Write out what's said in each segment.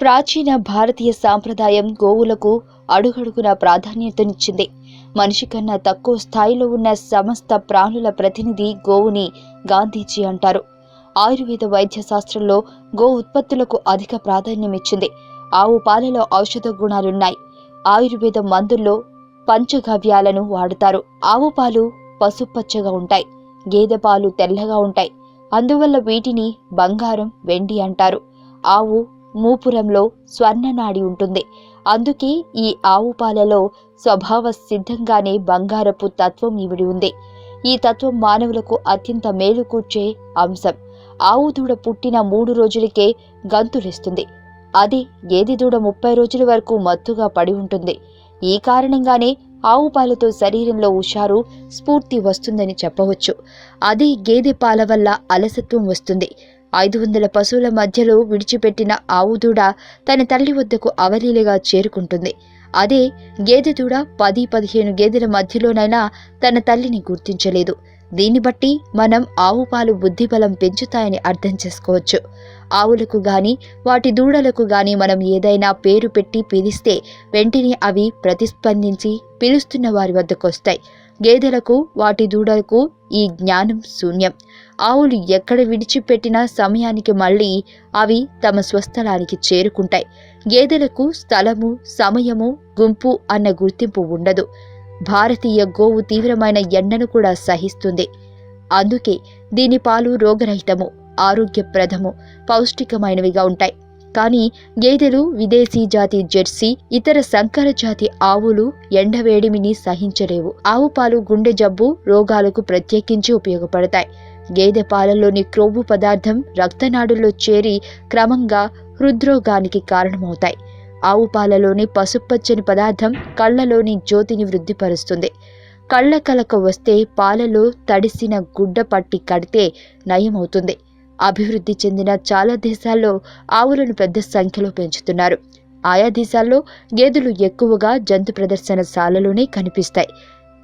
ప్రాచీన భారతీయ సాంప్రదాయం గోవులకు అడుగడుగున ప్రాధాన్యతనిచ్చింది. మనిషి కన్నా తక్కువ స్థాయిలో ఉన్న సమస్త ప్రాణుల ప్రతినిధి గోవుని గాంధీజీ అంటారు. ఆయుర్వేద వైద్య శాస్త్రంలో గో ఉత్పత్తులకు అధిక ప్రాధాన్యం ఇచ్చింది ఆవు పాలలో ఔషధ గుణాలున్నాయి. ఆయుర్వేద మందుల్లో పంచగవ్యాలను వాడుతారు. ఆవు పాలు పసుపచ్చగా ఉంటాయి. గేదె పాలు తెల్లగా ఉంటాయి. అందువల్ల వీటిని బంగారం వెండి అంటారు. ఆవు మూపురంలో స్వర్ణనాడి ఉంటుంది. అందుకే ఈ ఆవు పాలలో స్వభావ సిద్ధంగానే బంగారపు తత్వం ఇవిడి ఉంది. ఈ తత్వం మానవులకు అత్యంత మేలుకూర్చే అంశం. ఆవు దూడ పుట్టిన మూడు రోజులకే గంతులేస్తుంది. అది గేదె దూడ ముప్పై రోజుల వరకు మత్తుగా పడి ఉంటుంది. ఈ కారణంగానే ఆవు పాలతో శరీరంలో హుషారు స్ఫూర్తి వస్తుందని చెప్పవచ్చు. అదే గేదె పాల వల్ల అలసత్వం వస్తుంది. ఐదు వందల పశువుల మధ్యలో విడిచిపెట్టిన ఆవు దూడ తన తల్లి వద్దకు అవలీలగా చేరుకుంటుంది. అదే గేదె దూడ పది పదిహేను గేదెల మధ్యలోనైనా తన తల్లిని గుర్తించలేదు. దీన్ని బట్టి మనం ఆవు పాలు బుద్ధిబలం పెంచుతాయని అర్థం చేసుకోవచ్చు. ఆవులకు గాని వాటి దూడలకు గాని మనం ఏదైనా పేరు పెట్టి పిలిస్తే వెంటనే అవి ప్రతిస్పందించి పిలుస్తున్న వారి వద్దకు వస్తాయి గేదెలకు వాటి దూడలకు ఈ జ్ఞానం శూన్యం. ఆవులు ఎక్కడ విడిచిపెట్టిన సమయానికి మళ్ళీ అవి తమ స్వస్థలానికి చేరుకుంటాయి. గేదెలకు స్థలము సమయము గుంపు అన్న గుర్తింపు ఉండదు. భారతీయ గోవు తీవ్రమైన ఎండను కూడా సహిస్తుంది. అందుకే దీని పాలు రోగరహితము ఆరోగ్యప్రదము పౌష్టికమైనవిగా ఉంటాయి. కానీ గేదెలు విదేశీ జాతి జెర్సీ ఇతర సంకర జాతి ఆవులు ఎండవేడిమిని సహించలేవు. ఆవు పాలు గుండె జబ్బు రోగాలకు ప్రత్యేకించి ఉపయోగపడతాయి. గేదె పాలలోని క్రొవ్వు పదార్థం రక్తనాడుల్లో చేరి క్రమంగా హృద్రోగానికి కారణమవుతాయి. ఆవు పాలలోని పసుపచ్చని పదార్థం కళ్ళలోని జ్యోతిని వృద్ధిపరుస్తుంది. కళ్ళ కలక వస్తే పాలలో తడిసిన గుడ్డ పట్టి కడితే నయమవుతుంది. అభివృద్ధి చెందిన చాలా దేశాల్లో ఆవులను పెద్ద సంఖ్యలో పెంచుతున్నారు. ఆయా దేశాల్లో గేదెలు ఎక్కువగా జంతు ప్రదర్శనశాలలోనే కనిపిస్తాయి.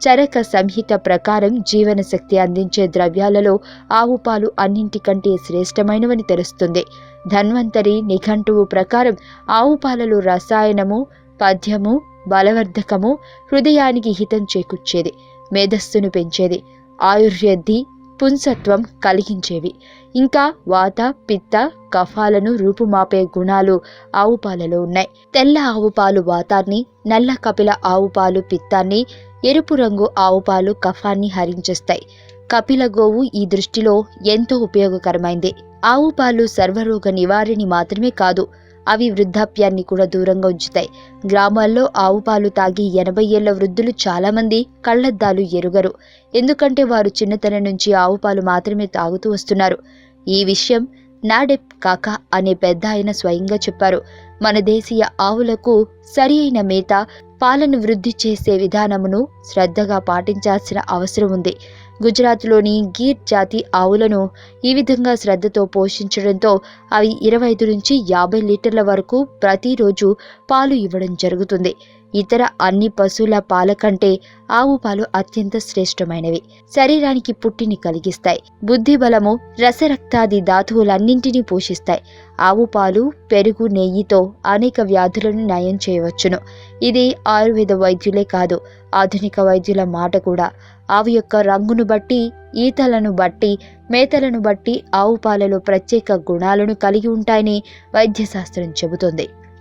చరక సంహిత ప్రకారం జీవనశక్తి అందించే ద్రవ్యాలలో ఆవు పాలు అన్నింటికంటే శ్రేష్టమైనవని తెలుస్తుంది. ధన్వంతరి నిఘంటువు ప్రకారం ఆవు పాలలో రసాయనము పద్యము బలవర్ధకము హృదయానికి హితం చేకూర్చేది మేధస్సును పెంచేది ఆయుర్వేది పుంసత్వం కలిగించేవి. ఇంకా వాత పిత్త కఫాలను రూపుమాపే గుణాలు ఆవు పాలలో ఉన్నాయి. తెల్ల ఆవు పాలు వాతాన్ని నల్ల కపిల ఆవు పాలు పిత్తాన్ని ఎరుపు రంగు ఆవు పాలు కఫాన్ని హరించేస్తాయి. కపిల గోవు ఈ దృష్టిలో ఎంతో ఉపయోగకరమైంది. ఆవు పాలు సర్వరోగ నివారిణి మాత్రమే కాదు అవి వృద్ధాప్యాన్ని కూడా దూరంగా ఉంచుతాయి. గ్రామాల్లో ఆవు పాలు తాగి ఎనభై ఏళ్ళ వృద్ధులు చాలామంది కళ్ళద్దాలు ఎరుగరు. ఎందుకంటే వారు చిన్నతనం నుంచి ఆవు పాలు మాత్రమే తాగుతూ వస్తున్నారు. ఈ విషయం నాడెప్ కాకా అనే పెద్ద ఆయన స్వయంగా చెప్పారు. మన దేశీయ ఆవులకు సరి అయిన మేత పాలను వృద్ధి చేసే విధానమును శ్రద్ధగా పాటించాల్సిన అవసరం ఉంది. గుజరాత్లోని గీర్ జాతి ఆవులను ఈ విధంగా శ్రద్ధతో పోషించడంతో అవి ఇరవై ఐదు నుంచి యాభై లీటర్ల వరకు ప్రతిరోజు పాలు ఇవ్వడం జరుగుతుంది. ఇతర అన్ని పశువుల పాల కంటే ఆవు పాలు అత్యంత శ్రేష్టమైనవి. శరీరానికి పుట్టిని కలిగిస్తాయి. బుద్ధి బలము రసరక్తాది ధాతువులన్నింటినీ పోషిస్తాయి. ఆవు పాలు పెరుగు నెయ్యితో అనేక వ్యాధులను నయం చేయవచ్చును. ఇది ఆయుర్వేద వైద్యులే కాదు ఆధునిక వైద్యుల మాట కూడా. ఆవు యొక్క రంగును బట్టి ఈతలను బట్టి మేతలను బట్టి ఆవు పాలలో ప్రత్యేక గుణాలను కలిగి ఉంటాయని వైద్యశాస్త్రం చెబుతుంది.